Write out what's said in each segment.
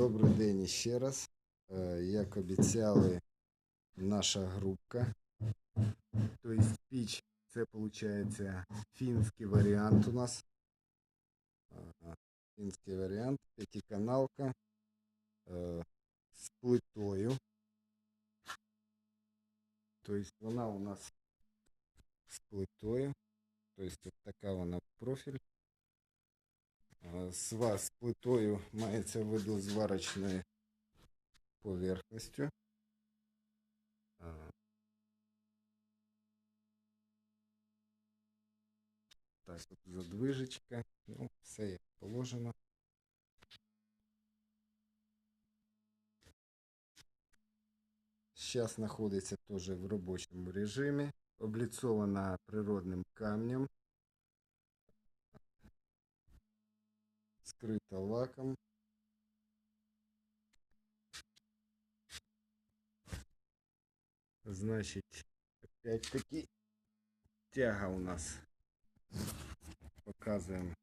Добрий день ще раз. Е, Як обіцяли, наша групка. Тобто піч це виходить фінський варіант у нас. Фінський варіант, п'ятиканалка е, з плитою. Тобто вона у нас з плитою. Тобто така вона в профіль. Е, Сва з плитою мається в виду зварочною поверхністю. Так, тут задвижечка. Ну, все як положено. Зараз знаходиться теж в робочому режимі. Обліцована природним камнем. Скрита лаком. Значить, опять-таки тяга у нас. Показуємо.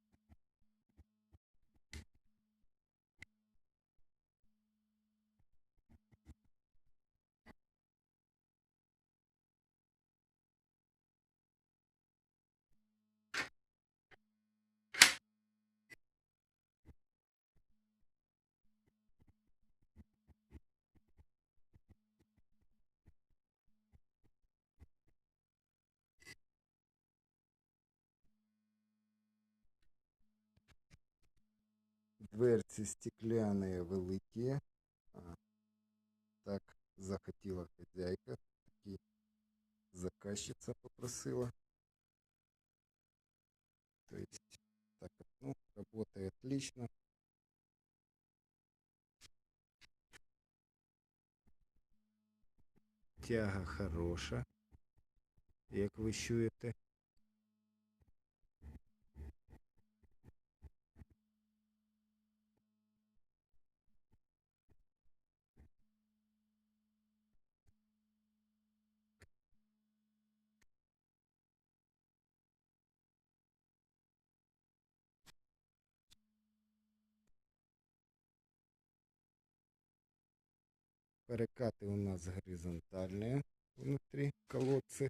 Дверці стекляні великі. Так захотіла хазяйка. Такі заказчиця попросила. То есть, так, ну, работает отлично. Тяга хороша, як ви чуєте. Перекаты у нас горизонтальные внутри колодцы.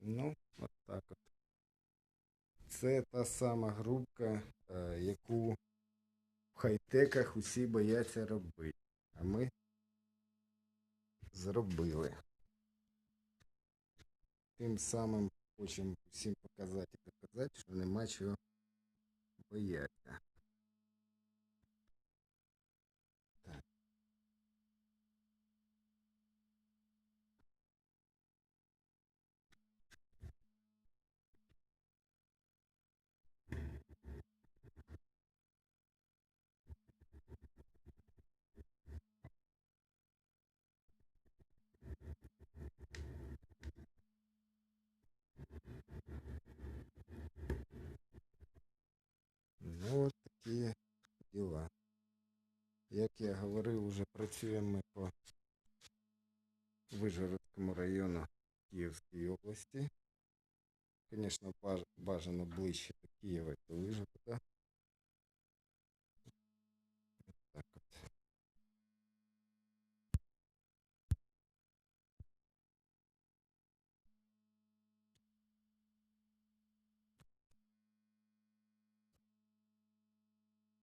Ну, от так от. Це та сама грубка, е, яку в хай-теках усі бояться робити. А ми зробили. Тим самим хочемо всім показати і доказати, що нема чого бояться. Так. Ну, от такі діла. Як я говорив, вже працюємо по Вижгородському району Київської області. Звісно, бажано ближче до Києва до Вижгорода.